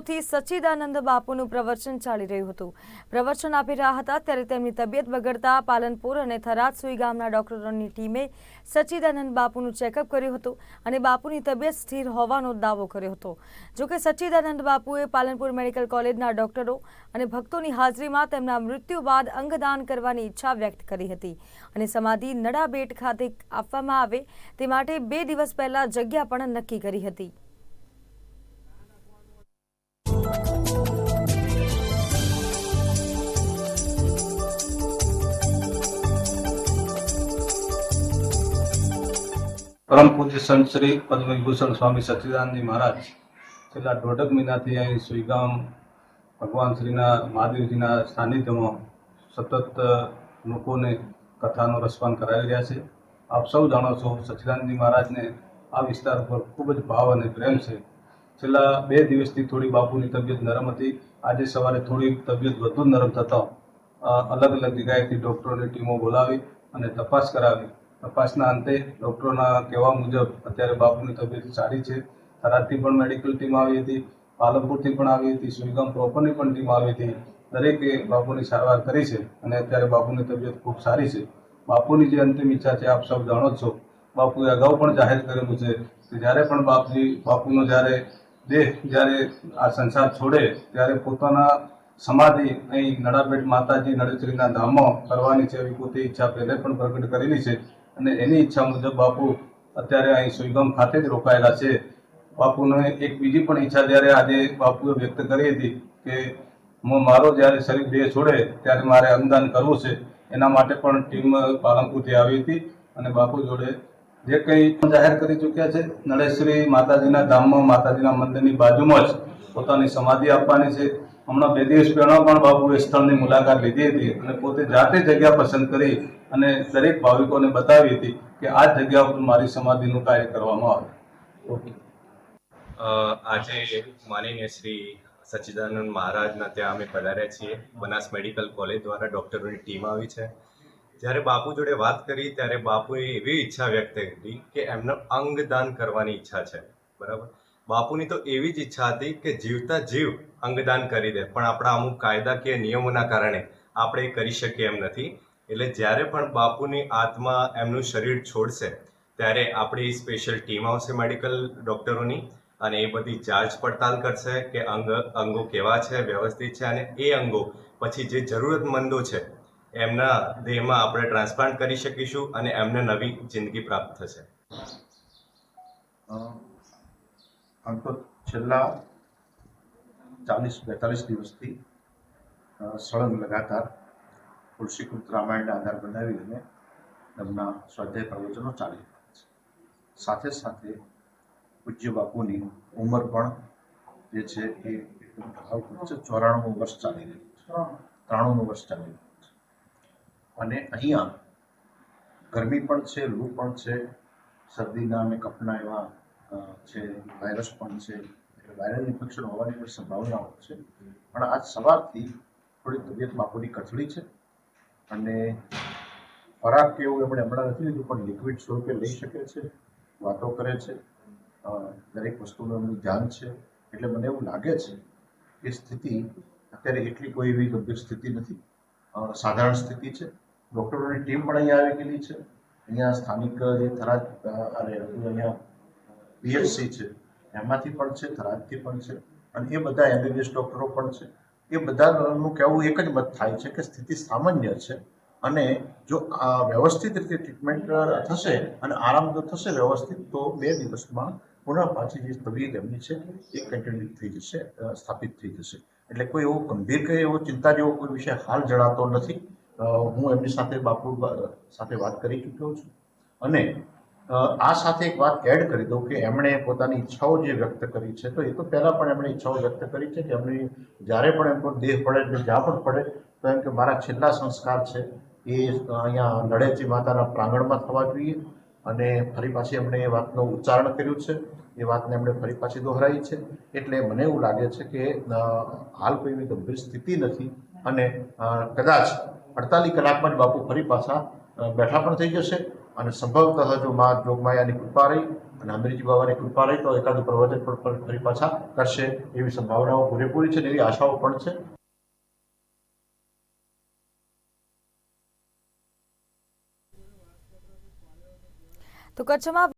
થી સચ્ચિદાનંદ બાપુનું પ્રવચન ચાલી રહ્યું હતું. પ્રવચન આપી રહ્યા હતા ત્યારે તેમની તબિયત બગડતા પાલનપુર અને થરાદ સુઈ ગામના ડોક્ટરોની ટીમે સચ્ચિદાનંદ બાપુનું ચેકઅપ કર્યું હતું અને બાપુની તબિયત સ્થિર હોવાનો દાવો કર્યો હતો. જોકે સચ્ચિદાનંદ બાપુએ પાલનપુર મેડિકલ કોલેજના ડોક્ટરો અને ભક્તોની હાજરીમાં તેમના મૃત્યુ બાદ અંગદાન કરવાની ઈચ્છા વ્યક્ત કરી હતી અને સમાધિ નડાબેટ ખાતે આપવામાં આવે તે માટે બે દિવસ પહેલા જગ્યા પણ નક્કી કરી હતી. પરમ પૂજ્ય સંત શ્રી પદ્મવિભૂષણ સ્વામી સચ્ચિદાનંદજી મહારાજ, છેલ્લા દોઢક મહિનાથી અહીં સુઈગામ ભગવાન શ્રીના મહાદેવજીના સાનિધ્યમાં સતત લોકોને કથાનો રસપાન કરાવી રહ્યા છે. આપ સૌ જાણો છો સચ્ચિદાનંદજી મહારાજને આ વિસ્તાર પર ખૂબ જ ભાવ અને પ્રેમ છે. છેલ્લા બે દિવસથી થોડી બાપુની તબિયત નરમ હતી. આજે સવારે થોડી તબિયત વધુ નરમ થતાં અલગ અલગ જગ્યાએથી ડૉક્ટરોની ટીમો બોલાવી અને તપાસ કરાવી. તપાસના અંતે ડૉક્ટરોના કહેવા મુજબ અત્યારે બાપુની તબિયત સારી છે. થરાદથી પણ મેડિકલ ટીમ આવી હતી, પાલનપુરથી પણ આવી હતી, સુઈગામ પ્રોપરની પણ ટીમ આવી હતી. દરેકે બાપુની સારવાર કરી છે અને અત્યારે બાપુની તબિયત ખૂબ સારી છે. બાપુની જે અંતિમ ઈચ્છા છે, આપ સૌ જાણો જ છો. બાપુએ અગાઉ પણ જાહેર કરેલું છે કે જ્યારે પણ બાપજી, બાપુનો જ્યારે દેહ જ્યારે આ સંસાર છોડે, ત્યારે પોતાના સમાધિ અહીં નડાબેટ માતાજી નડેશ્રીના ધામમાં કરવાની છે એવી પોતે ઈચ્છા પહેલે પણ પ્રગટ કરેલી છે. અને એની ઈચ્છા મુજબ બાપુ અત્યારે અહીં સુઈગામ ખાતે જ રોકાયેલા છે. બાપુને એક બીજી પણ ઈચ્છા જ્યારે આજે બાપુએ વ્યક્ત કરી હતી કે હું મારો જ્યારે શરીર દેહ છોડે ત્યારે મારે અંગદાન કરવું છે. એના માટે પણ ટીમ પાલનપુરથી આવી હતી અને બાપુ જોડે જે કંઈ જાહેર કરી ચૂક્યા છે નળેશ્વરી માતાજીના ધામમાં, માતાજીના મંદિરની બાજુમાં જ પોતાની સમાધિ આપવાની છે. હમણાં બે દિવસ પહેલા પણ બાપુએ સ્થળની મુલાકાત લીધી હતી અને પોતે જાતે જગ્યા પસંદ કરી અને દરેક ભાવિકોને બતાવી હતી કે આ જગ્યા ઉપર મારી સમાધિનું કાર્ય કરવામાં આવે. આજે માનનીય શ્રી સચ્ચિદાનંદ મહારાજના ત્યાં અમે પધાર્યા છીએ. બનાસ મેડિકલ કોલેજ દ્વારા ડૉક્ટરોની ટીમ આવી છે. જ્યારે બાપુ જોડે વાત કરી, ત્યારે બાપુએ એવી ઈચ્છા વ્યક્ત કરી કે એમને અંગદાન કરવાની ઈચ્છા છે. બરાબર? બાપુની તો એવી જ ઈચ્છા હતી કે જીવતા જીવ અંગદાન કરી દે, પણ આપણા અમુક કાયદાકીય નિયમોના કારણે આપણે એ કરી શકીએ એમ નથી. એટલે જ્યારે પણ બાપુની આત્મા એમનું શરીર છોડશે, ત્યારે આપણી સ્પેશિયલ ટીમ આવશે મેડિકલ ડૉક્ટરોની અને એ બધી જાંચ પડતાલ કરશે કે અંગ, અંગો કેવા છે, વ્યવસ્થિત છે અને એ અંગો પછી જે જરૂરતમંદો છે, એમના દેહમાં આપણે ટ્રાન્સપ્લાન્ટ કરી શકીશું અને એમને નવી જિંદગી પ્રાપ્ત થશે. આમ તો છેલ્લા ચાલીસ, બેતાલીસ દિવસથી સળંગ લગાતાર તુલસીકૃત રામાયણના આધાર બનાવી અને એમના સ્વાધ્યાય પ્રવચનો ચાલી રહ્યા છે. સાથે સાથે પૂજ્ય બાપુની ઉંમર પણ જે છે એ એકદમ છે. ચોરાણું વર્ષ ચાલી રહ્યું છે. ત્રાણુંનું વર્ષ ચાલી રહ્યું છે. અને અહીંયા ગરમી પણ છે, લૂ પણ છે, શરદીના અને કપના એવા છે વાયરસ પણ છે એટલે વાયરલ ઇન્ફેક્શન હોવાની પણ સંભાવનાઓ છે. પણ આજ સવારથી થોડી તબિયત બાપુની કથળી છે અને ખોરાક કે એવું એમણે હમણાં નથી લીધું પણ લિક્વિડ સ્વરૂપે લઈ શકે છે વાતો કરે છે. દરેક વસ્તુનું એમનું ધ્યાન છે. એટલે મને એવું લાગે છે કે સ્થિતિ અત્યારે એટલી કોઈ એવી ગંભીર સ્થિતિ નથી. સાધારણ સ્થિતિ છે. ડૉક્ટરોની ટીમ પણ અહીંયા આવી ગયેલી છે. અહીંયા સ્થાનિક જે થરાદ અ, અરે અહીંયા પીએચસી છે. એમાંથી પણ છે થરાદથી પણ છે અને એ બધા એમબીબીએસ ડૉક્ટરો પણ છે. એ બધાનું કહેવું એક જ મત થાય છે કે સ્થિતિ સામાન્ય છે અને જો આ વ્યવસ્થિત રીતે ટ્રીટમેન્ટ થશે અને આરામ જો થશે વ્યવસ્થિત, તો બે દિવસમાં પુનઃ પાછી જે તબિયત એમની છે એ કન્ટિન્યુ થઈ જશે સ્થાપિત થઈ જશે. એટલે કોઈ એવો ગંભીર કે એવો ચિંતા જેવો કોઈ વિષય હાલ જણાતો નથી. હું એમની સાથે બાપુ સાથે વાત કરી ચૂક્યો છું. અને આ સાથે એક વાત એડ કરી દઉં કે એમણે પોતાની ઈચ્છાઓ જે વ્યક્ત કરી છે, તો એ તો પહેલાં પણ એમણે ઈચ્છાઓ વ્યક્ત કરી છે કે એમની જ્યારે પણ એમ દેહ પડે એટલે જ્યાં પણ પડે, તો એમ કે મારા છેલ્લા સંસ્કાર છે, એ અહીંયા નડેચી માતાના પ્રાંગણમાં થવા જોઈએ અને ફરી પાછી એમણે એ વાતનું ઉચ્ચારણ કર્યું છે, એ વાતને એમણે ફરી પાછી દોહરાઈ છે, એટલે મને એવું લાગે છે કે હાલ કોઈ એવી ગંભીર સ્થિતિ નથી અને કદાચ અડતાલીસ કલાકમાં જ બાપુ ફરી પાછા બેઠા પણ થઈ જશે અને સંભવતઃ જો મા જોગમાયાની કૃપા રહી અને અમીરજી બાબાની કૃપા રહી તો એકાદું પ્રવચન પણ ફરી પાછા કરશે એવી સંભાવનાઓ પૂરેપૂરી છે અને એવી આશાઓ પણ છે. તો કચ્છમાં